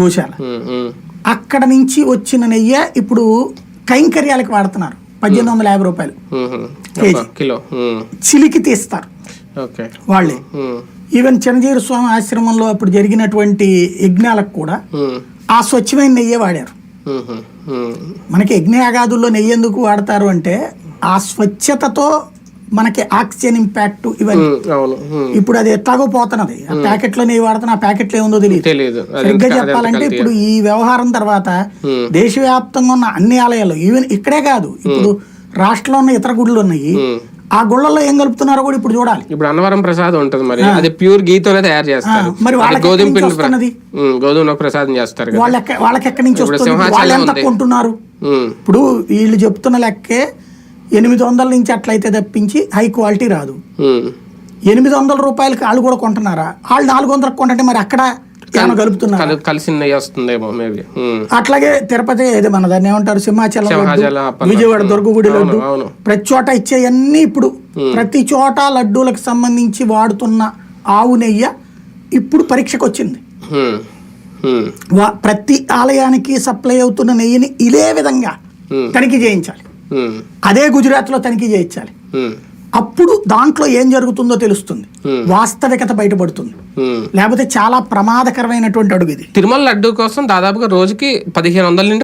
గోశాల. అక్కడ నుంచి వచ్చిన నెయ్యి ఇప్పుడు కైంకర్యాలకు వాడుతున్నారు. పద్దెనిమిది వందల యాభై రూపాయలు. కేజీ. కిలో. చిలికి తీస్తారు. వాళ్ళే. ఈవెన్ చిరంజీవి స్వామి ఆశ్రమంలో అప్పుడు జరిగినటువంటి యజ్ఞాలకు కూడా ఆ స్వచ్ఛమైన నెయ్యే వాడారు. మనకి యజ్ఞయాగాదుల్లో నెయ్యి ఎందుకు వాడతారు అంటే ఆ స్వచ్ఛతతో మనకి ఆక్సిజన్ ఇంపాక్ట్ ఇవన్నీ. ఇప్పుడు అది ఎట్లాగో పోతున్నది. ఆ ప్యాకెట్లో నెయ్యి వాడుతున్న ఆ ప్యాకెట్లో ఏముందో తెలియదు సరిగ్గా చెప్పాలంటే. ఇప్పుడు ఈ వ్యవహారం తర్వాత. దేశవ్యాప్తంగా ఉన్న అన్ని ఆలయాలు ఈవెన్ ఇక్కడే కాదు ఇప్పుడు రాష్ట్రంలో ఉన్న ఇతర గుడులు ఉన్నాయి. ఆ గుళ్ళల్లో ఏం కలుపుతున్నారో కూడా ఇప్పుడు చూడాలి. ఇప్పుడు అన్నవరం ప్రసాదం ఉంటది మరి. అది ప్యూర్ గీతోనే తయారు చేస్తారు. మరి వాళ్ళకి గోధుమ పిండి గోధుమ ప్రసాదం చేస్తారు కదా. వాళ్ళ వాళ్ళకి ఎక్కడి నుంచి వస్తుంది? వాళ్ళు ఎంత. కొంటున్నారు? ఇప్పుడు వీళ్ళు చెప్తున్న లెక్కే ఎనిమిది వందల నుంచి అట్లయితే తప్పించి హై క్వాలిటీ రాదు. ఎనిమిది వందల రూపాయలకి వాళ్ళు కూడా కొంటున్నారా? వాళ్ళు నాలుగు వందలకు కొంటే మరి అక్కడ ఏమైనా కలుపుతున్నారు? కలు కలిసి నెయ్యి వస్తుందేమో మేబీ. అట్లాగే తిరుపతి ఏదో మన దాన్ని ఏమంటారు? సింహాచలం. విజయవాడ దుర్గగుడి అవును, లడ్డు. ప్రతి చోట ఇచ్చేయన్నీ ఇప్పుడు. ప్రతి చోట లడ్డూలకు సంబంధించి వాడుతున్న ఆవు నెయ్యి ఇప్పుడు పరీక్షకు వచ్చింది ప్రతి ఆలయానికి సప్లై అవుతున్న నెయ్యిని ఇదే విధంగా. తనిఖీ చేయించాలి. అదే గుజరాత్లో తనిఖీ చేయించాలి. అప్పుడు దాంట్లో ఏం జరుగుతుందో తెలుస్తుంది. వాస్తవికత బయటపడుతుంది. లేకపోతే చాలా ప్రమాదకరమైనటువంటి అడుగు ఇది. తిరుమల లడ్డు కోసం దాదాపుగా రోజుకి పదిహేను వందల నుండి